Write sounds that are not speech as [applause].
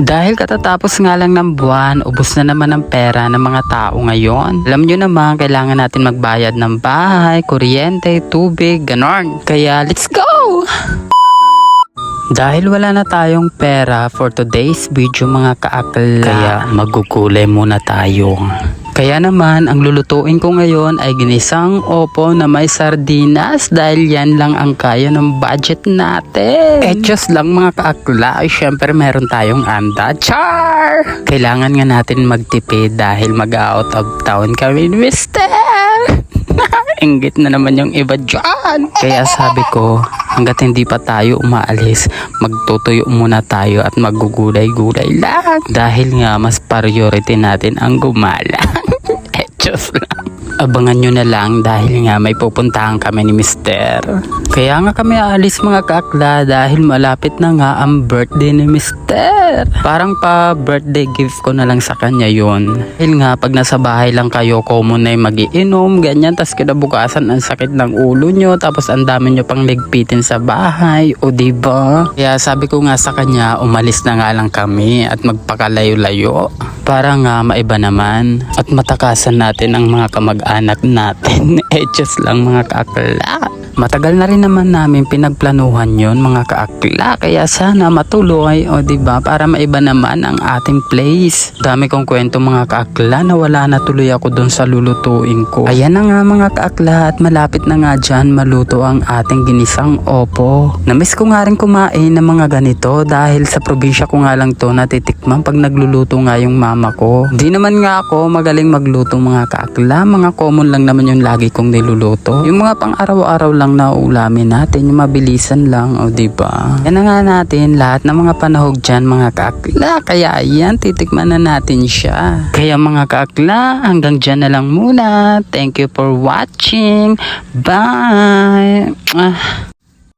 Dahil katatapos nga lang ng buwan, ubos na naman ang pera ng mga tao ngayon. Alam nyo naman, kailangan natin magbayad ng bahay, kuryente, tubig, ganon. Kaya let's go! Dahil wala na tayong pera for today's video mga kaakla, kaya magugulay muna tayo. Kaya naman, ang lulutuin ko ngayon ay ginisang opo na may sardinas dahil yan lang ang kaya ng budget natin. Eh, just lang mga kaakla, ay syempre meron tayong anda. Char! Kailangan nga natin magtipid dahil mag-out of town kami Mister. [laughs] Inggit na naman yung iba dyan. Kaya sabi ko, hanggat hindi pa tayo umaalis, magtutuyo muna tayo at magugulay-gulay lang. Dahil nga, mas priority natin ang gumala. [laughs] Abangan nyo na lang dahil nga may pupuntahan kami ni Mister. Kaya nga kami aalis mga kaakla dahil malapit na nga ang birthday ni Mister. Parang pa birthday gift ko na lang sa kanya yon. Dahil nga pag nasa bahay lang kayo, common na yung magiinom, ganyan. Tapos kinabukasan ang sakit ng ulo nyo. Tapos ang dami nyo pang ligpitin sa bahay. O diba? Kaya sabi ko nga sa kanya, umalis na nga lang kami at magpakalayo-layo. Para nga maiba naman at matakasan natin ang mga kamag-anak natin. [laughs] eh, lang mga kaakla. Matagal na rin naman namin pinagplanuhan yon mga kaakla kaya sana matuloy o ba para maiba naman ang ating place. Dami kong kwento mga kaakla na wala na tuloy ako doon sa lulutuin ko. Ayan na nga mga kaakla at malapit na nga dyan maluto ang ating ginisang opo. Namiss ko nga rin kumain ng mga ganito dahil sa probinsya ko nga lang to natitikman pag nagluluto nga yung mama ko. Di naman nga ako magaling magluto mga kaakla, mga common lang naman yung lagi kong niluluto. Yung mga pang araw-araw lang na ulamin natin, yung mabilisan lang, o di ba? Yan na nga natin lahat ng mga panahog dyan mga kaakla. Kaya yan, titikman na natin siya. Kaya mga kaakla, hanggang dyan na lang muna. Thank you for watching. Bye! Ah.